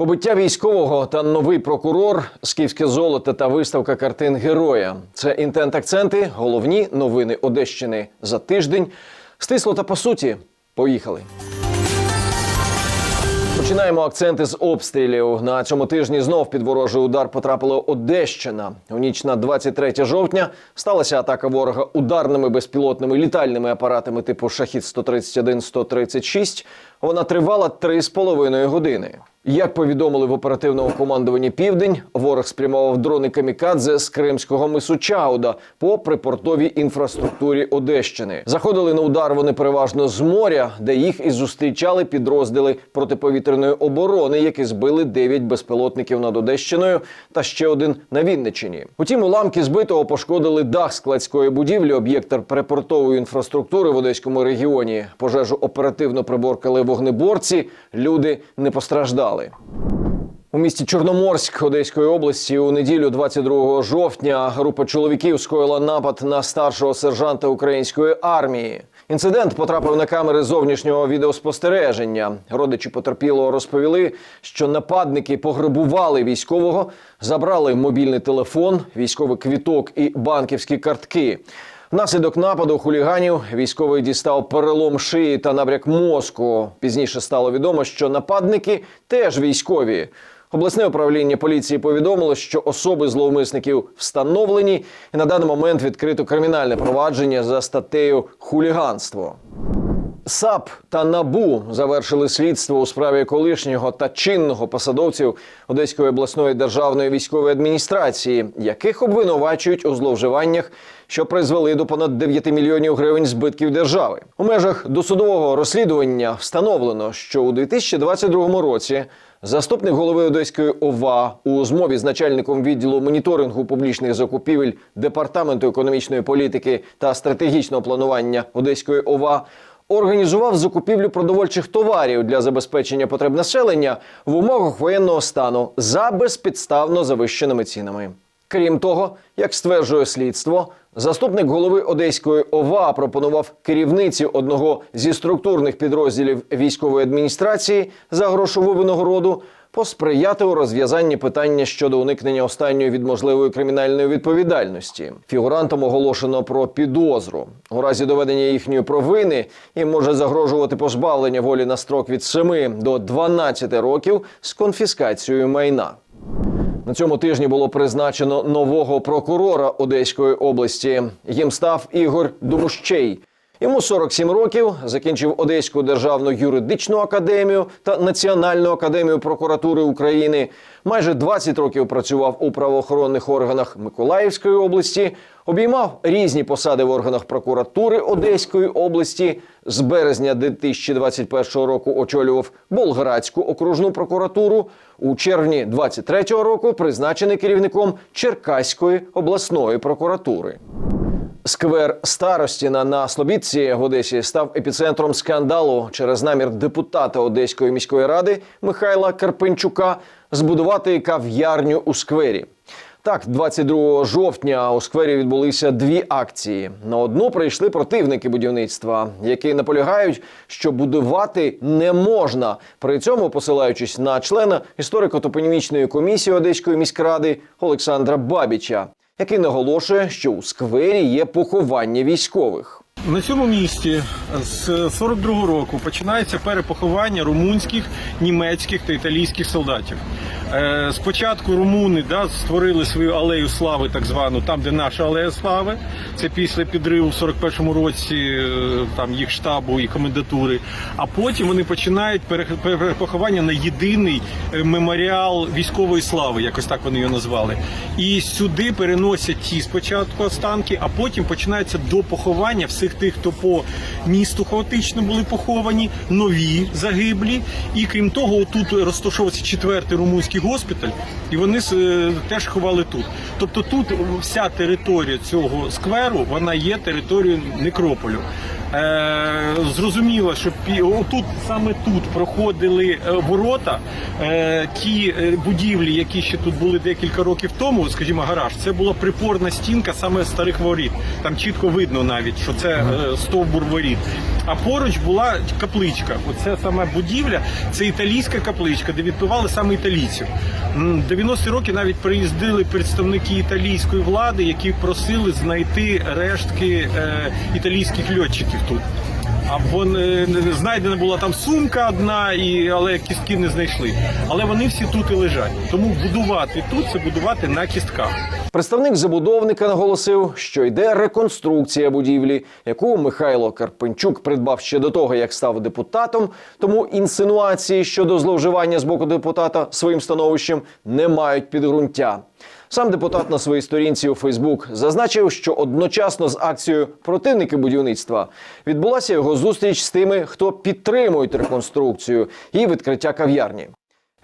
Побиття військового та новий прокурор, скіфське золото та виставка картин героя. Це інтент акценти, головні новини Одещини за тиждень. Стисло та по суті. Поїхали. Починаємо акценти з обстрілів. На цьому тижні знов під ворожий удар потрапила Одещина. У ніч на 23 жовтня сталася атака ворога ударними безпілотними літальними апаратами типу Шахід 131 136 Вона тривала 3,5 години. Як повідомили в оперативному командуванні Південь, ворог спрямував дрони камікадзе з кримського мису Чауда по припортовій інфраструктурі Одещини. Заходили на удар вони переважно з моря, де їх і зустрічали підрозділи протиповітряної оборони, які збили 9 безпілотників над Одещиною та ще один на Вінниччині. Утім, уламки збитого пошкодили дах складської будівлі, об'єкта припортової інфраструктури в Одеському регіоні. Пожежу оперативно приборкали вогнеборці. Люди не постраждали. У місті Чорноморськ Одеської області у неділю, 22 жовтня, група чоловіків скоїла напад на старшого сержанта української армії. Інцидент потрапив на камери зовнішнього відеоспостереження. Родичі потерпілого розповіли, що нападники пограбували військового, забрали мобільний телефон, військовий квіток і банківські картки. Внаслідок нападу хуліганів військовий дістав перелом шиї та набряк мозку. Пізніше стало відомо, що нападники теж військові. Обласне управління поліції повідомило, що особи зловмисників встановлені, і на даний момент відкрито кримінальне провадження за статтею хуліганство. САП та НАБУ завершили слідство у справі колишнього та чинного посадовців Одеської обласної державної військової адміністрації, яких обвинувачують у зловживаннях, що призвели до понад 9 мільйонів гривень збитків держави. У межах досудового розслідування встановлено, що у 2022 році Заступник голови Одеської ОВА у змові з начальником відділу моніторингу публічних закупівель департаменту економічної політики та стратегічного планування Одеської ОВА організував закупівлю продовольчих товарів для забезпечення потреб населення в умовах воєнного стану за безпідставно завищеними цінами. Крім того, як стверджує слідство, заступник голови Одеської ОВА пропонував керівниці одного зі структурних підрозділів військової адміністрації за грошову винагороду посприяти у розв'язанні питання щодо уникнення останньої від можливої кримінальної відповідальності. Фігурантам оголошено про підозру. У разі доведення їхньої провини їм може загрожувати позбавлення волі на строк від 7 до 12 років з конфіскацією майна. На цьому тижні було призначено нового прокурора Одеської області. Їм став Ігор Думущей. Йому 47 років, закінчив Одеську державну юридичну академію та Національну академію прокуратури України. Майже 20 років працював у правоохоронних органах Миколаївської області, обіймав різні посади в органах прокуратури Одеської області. З березня 2021 року очолював Болградську окружну прокуратуру. У червні 2023 року призначений керівником Черкаської обласної прокуратури. Сквер Старостіна на Слобідці в Одесі став епіцентром скандалу через намір депутата Одеської міської ради Михайла Карпенчука збудувати кав'ярню у сквері. Так, 22 жовтня у сквері відбулися дві акції. На одну прийшли противники будівництва, які наполягають, що будувати не можна. При цьому посилаючись на члена історико-топонімічної комісії Одеської міськради Олександра Бабіча, який наголошує, що у сквері є поховання військових. На цьому місці з 42-го року починається перепоховання румунських, німецьких та італійських солдатів. Е, Спочатку румуни да, створили свою алею слави, так звану, там, де наша алея слави. Це після підриву в 41-му році е, там їх штабу і комендатури. А потім вони починають пере- перепоховання на єдиний е, меморіал військової слави, якось так вони його назвали. І сюди переносять ті спочатку останки, а потім починається допоховання всіх тих, хто по місту хаотично були поховані, нові загиблі. І крім того, тут розташовується четвертий румунський госпіталь, і вони е, теж ховали тут. Тобто тут вся територія цього скверу вона є територією некрополю. Е, зрозуміло, що пі- отут саме тут проходили е, ворота. Е, ті е, будівлі, які ще тут були декілька років тому, скажімо, гараж, це була припорна стінка саме старих воріт. Там чітко видно навіть, що це е, стовбур воріт. А поруч була капличка. Оце саме будівля, це італійська капличка, де відпивали саме італійців. М, 90-ті роки навіть приїздили представники італійської влади, які просили знайти рештки е, італійських льотчиків тут. А вон, е, знайдена була там сумка одна, і, але кістки не знайшли. Але вони всі тут і лежать. Тому будувати тут це будувати на кістках. Представник забудовника наголосив, що йде реконструкція будівлі, яку Михайло Карпенчук придбав ще до того, як став депутатом. Тому інсинуації щодо зловживання з боку депутата своїм становищем не мають підґрунтя. Сам депутат на своїй сторінці у Фейсбук зазначив, що одночасно з акцією противники будівництва відбулася його зустріч з тими, хто підтримують реконструкцію і відкриття кав'ярні.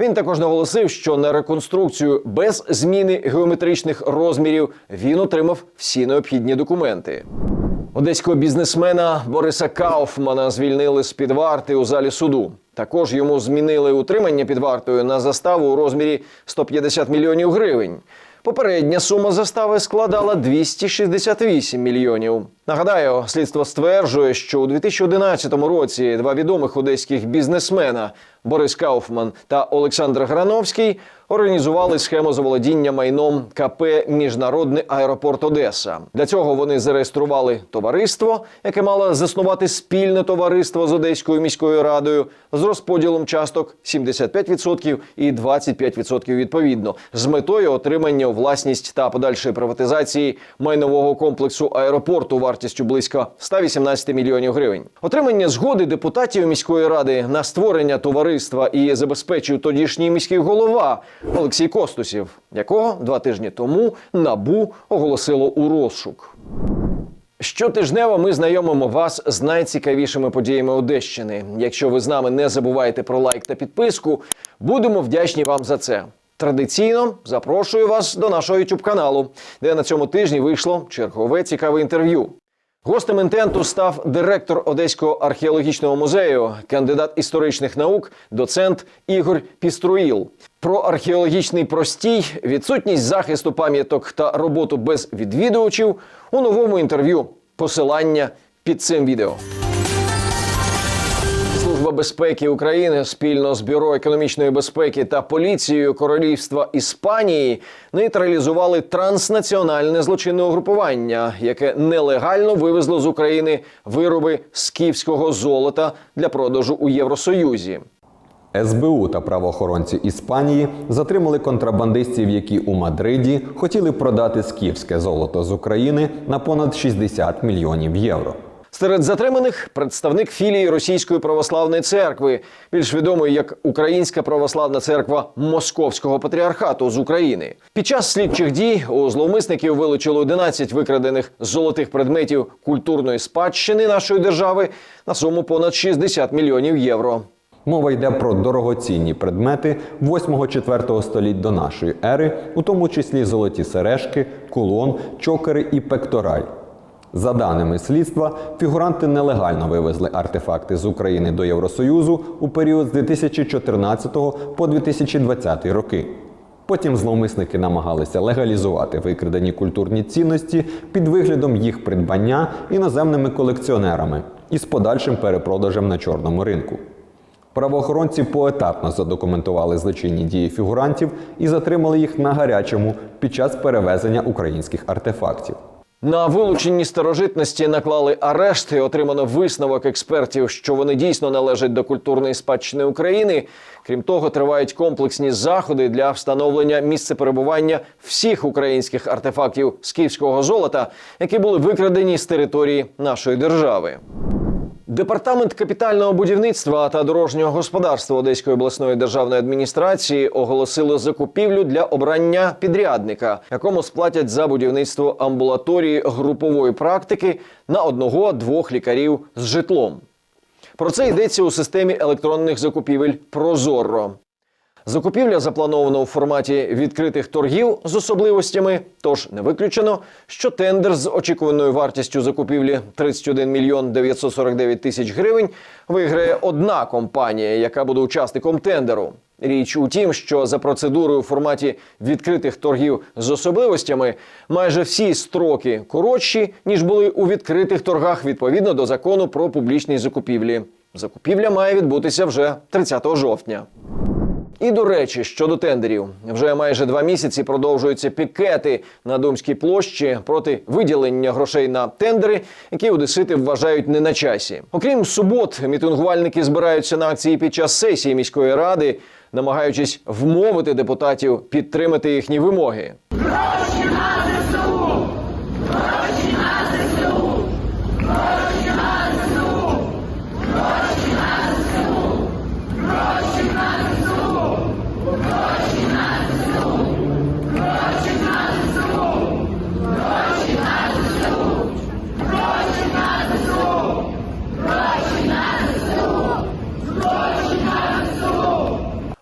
Він також наголосив, що на реконструкцію без зміни геометричних розмірів він отримав всі необхідні документи. Одеського бізнесмена Бориса Кауфмана звільнили з під варти у залі суду. Також йому змінили утримання під вартою на заставу у розмірі 150 мільйонів гривень. Попередня сума застави складала 268 мільйонів. Нагадаю, слідство стверджує, що у 2011 році два відомих одеських бізнесмена Борис Кауфман та Олександр Грановський організували схему заволодіння майном КП Міжнародний аеропорт Одеса. Для цього вони зареєстрували товариство, яке мало заснувати спільне товариство з Одеською міською радою з розподілом часток 75% і 25% відповідно, з метою отримання у власність та подальшої приватизації майнового комплексу аеропорту вартістю близько 118 мільйонів гривень. Отримання згоди депутатів міської ради на створення товариства і забезпечив тодішній міський голова Олексій Костусів, якого два тижні тому набу оголосило у розшук. Щотижнево ми знайомимо вас з найцікавішими подіями Одещини. Якщо ви з нами не забуваєте про лайк та підписку, будемо вдячні вам за це. Традиційно запрошую вас до нашого youtube каналу, де на цьому тижні вийшло чергове цікаве інтерв'ю. Гостем інтенту став директор Одеського археологічного музею, кандидат історичних наук, доцент Ігор Піструїл. Про археологічний простій, відсутність захисту пам'яток та роботу без відвідувачів у новому інтерв'ю. Посилання під цим відео. Безпеки України спільно з бюро економічної безпеки та поліцією Королівства Іспанії нейтралізували транснаціональне злочинне угрупування, яке нелегально вивезло з України вироби скіфського золота для продажу у Євросоюзі. СБУ та правоохоронці Іспанії затримали контрабандистів, які у Мадриді хотіли продати скіфське золото з України на понад 60 мільйонів євро. Серед затриманих представник філії Російської православної церкви, більш відомої як Українська православна церква Московського патріархату з України. Під час слідчих дій у зловмисників вилучили 11 викрадених золотих предметів культурної спадщини нашої держави на суму понад 60 мільйонів євро. Мова йде про дорогоцінні предмети 8-4 століть до нашої ери, у тому числі золоті сережки, кулон, чокери і пектораль. За даними слідства, фігуранти нелегально вивезли артефакти з України до Євросоюзу у період з 2014 по 2020 роки. Потім зловмисники намагалися легалізувати викрадені культурні цінності під виглядом їх придбання іноземними колекціонерами із подальшим перепродажем на чорному ринку. Правоохоронці поетапно задокументували злочинні дії фігурантів і затримали їх на гарячому під час перевезення українських артефактів. На вилученні старожитності наклали арешт і отримано висновок експертів, що вони дійсно належать до культурної спадщини України. Крім того, тривають комплексні заходи для встановлення місце перебування всіх українських артефактів скіфського золота, які були викрадені з території нашої держави. Департамент капітального будівництва та дорожнього господарства Одеської обласної державної адміністрації оголосили закупівлю для обрання підрядника, якому сплатять за будівництво амбулаторії групової практики на одного-двох лікарів з житлом. Про це йдеться у системі електронних закупівель Прозоро. Закупівля запланована у форматі відкритих торгів з особливостями, тож не виключено, що тендер з очікуваною вартістю закупівлі 31 мільйон 949 тисяч гривень виграє одна компанія, яка буде учасником тендеру. Річ у тім, що за процедурою у форматі відкритих торгів з особливостями майже всі строки коротші ніж були у відкритих торгах відповідно до закону про публічні закупівлі. Закупівля має відбутися вже 30 жовтня. І до речі, щодо тендерів, вже майже два місяці продовжуються пікети на Думській площі проти виділення грошей на тендери, які одесити вважають не на часі. Окрім субот, мітингувальники збираються на акції під час сесії міської ради, намагаючись вмовити депутатів підтримати їхні вимоги.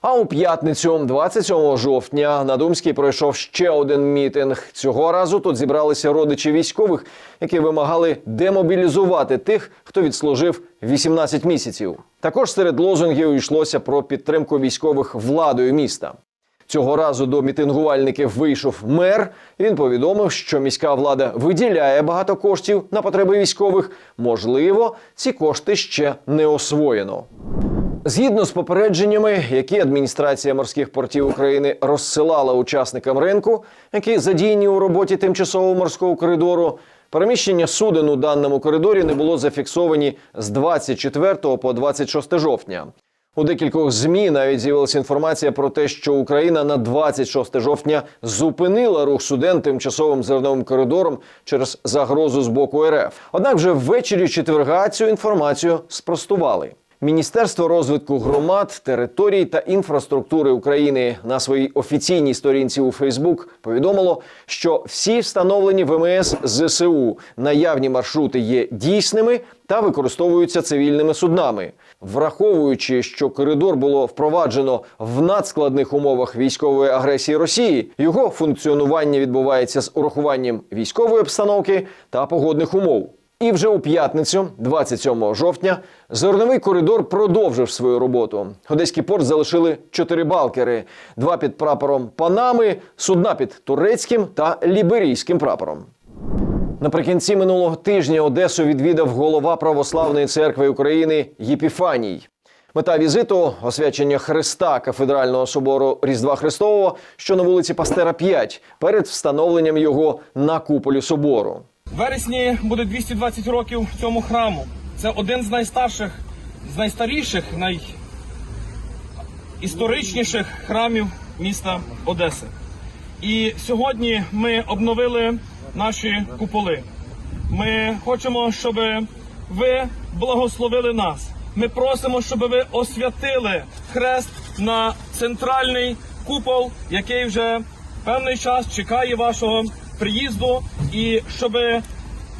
А у п'ятницю, 27 жовтня, на Думській пройшов ще один мітинг. Цього разу тут зібралися родичі військових, які вимагали демобілізувати тих, хто відслужив 18 місяців. Також серед лозунгів йшлося про підтримку військових владою міста. Цього разу до мітингувальників вийшов мер. Він повідомив, що міська влада виділяє багато коштів на потреби військових. Можливо, ці кошти ще не освоєно. Згідно з попередженнями, які адміністрація морських портів України розсилала учасникам ринку, які задіяні у роботі тимчасового морського коридору, переміщення суден у даному коридорі не було зафіксовані з 24 по 26 жовтня. У декількох змі навіть з'явилася інформація про те, що Україна на 26 жовтня зупинила рух суден тимчасовим зерновим коридором через загрозу з боку РФ. Однак вже ввечері четверга цю інформацію спростували. Міністерство розвитку громад, територій та інфраструктури України на своїй офіційній сторінці у Фейсбук повідомило, що всі встановлені ВМС ЗСУ наявні маршрути є дійсними та використовуються цивільними суднами. Враховуючи, що коридор було впроваджено в надскладних умовах військової агресії Росії, його функціонування відбувається з урахуванням військової обстановки та погодних умов. І вже у п'ятницю, 27 жовтня, зерновий коридор продовжив свою роботу. Одеський порт залишили чотири балкери: два під прапором Панами, судна під турецьким та ліберійським прапором. Наприкінці минулого тижня Одесу відвідав голова Православної церкви України Єпіфаній. Мета візиту освячення Христа кафедрального собору Різдва Христового, що на вулиці Пастера 5, перед встановленням його на куполі собору. Вересні буде 220 років цьому храму. Це один з найстарших, з найстаріших, найісторичніших храмів міста Одеси. І сьогодні ми обновили наші куполи. Ми хочемо, щоб ви благословили нас. Ми просимо, щоб ви освятили хрест на центральний купол, який вже певний час чекає вашого приїзду, і щоб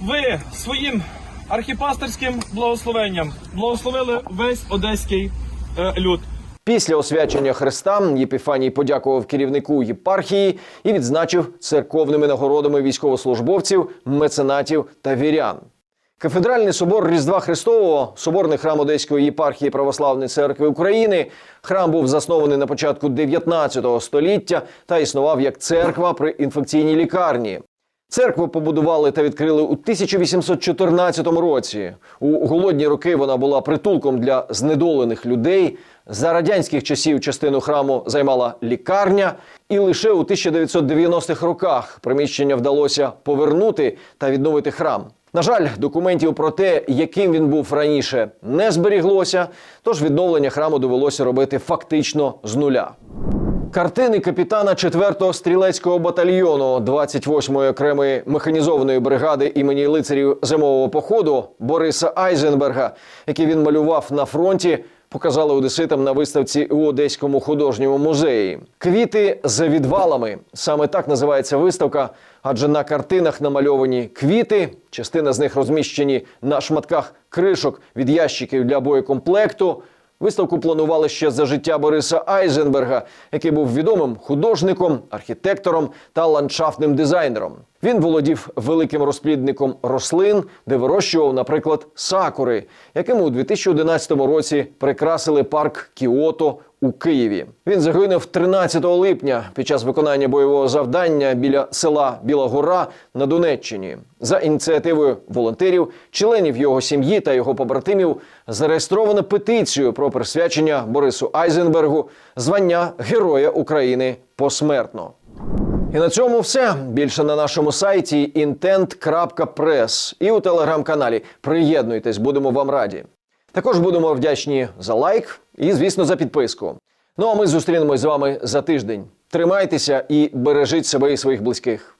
ви своїм архіпастерським благословенням благословили весь одеський е, люд. Після освячення Христа Єпіфаній подякував керівнику єпархії і відзначив церковними нагородами військовослужбовців, меценатів та вірян. Кафедральний собор Різдва Христового, соборний храм Одеської єпархії Православної церкви України. Храм був заснований на початку 19 століття та існував як церква при інфекційній лікарні. Церкву побудували та відкрили у 1814 році. У голодні роки вона була притулком для знедолених людей. За радянських часів частину храму займала лікарня, і лише у 1990-х роках приміщення вдалося повернути та відновити храм. На жаль, документів про те, яким він був раніше, не зберіглося, тож відновлення храму довелося робити фактично з нуля. Картини капітана 4-го стрілецького батальйону 28-ї окремої механізованої бригади імені лицарів зимового походу Бориса Айзенберга, які він малював на фронті, показали одеситам на виставці у Одеському художньому музеї. Квіти за відвалами саме так називається виставка, адже на картинах намальовані квіти. Частина з них розміщені на шматках кришок від ящиків для боєкомплекту. Виставку планували ще за життя Бориса Айзенберга, який був відомим художником, архітектором та ландшафтним дизайнером. Він володів великим розплідником рослин, де вирощував, наприклад, сакури, яким у 2011 році прикрасили парк Кіото у Києві. Він загинув 13 липня під час виконання бойового завдання біля села Біла Гора на Донеччині. За ініціативою волонтерів, членів його сім'ї та його побратимів зареєстровано петицію про присвячення Борису Айзенбергу звання Героя України посмертно. І на цьому все. Більше на нашому сайті intent.press і у телеграм-каналі. Приєднуйтесь, будемо вам раді. Також будемо вдячні за лайк і, звісно, за підписку. Ну а ми зустрінемось з вами за тиждень. Тримайтеся і бережіть себе і своїх близьких.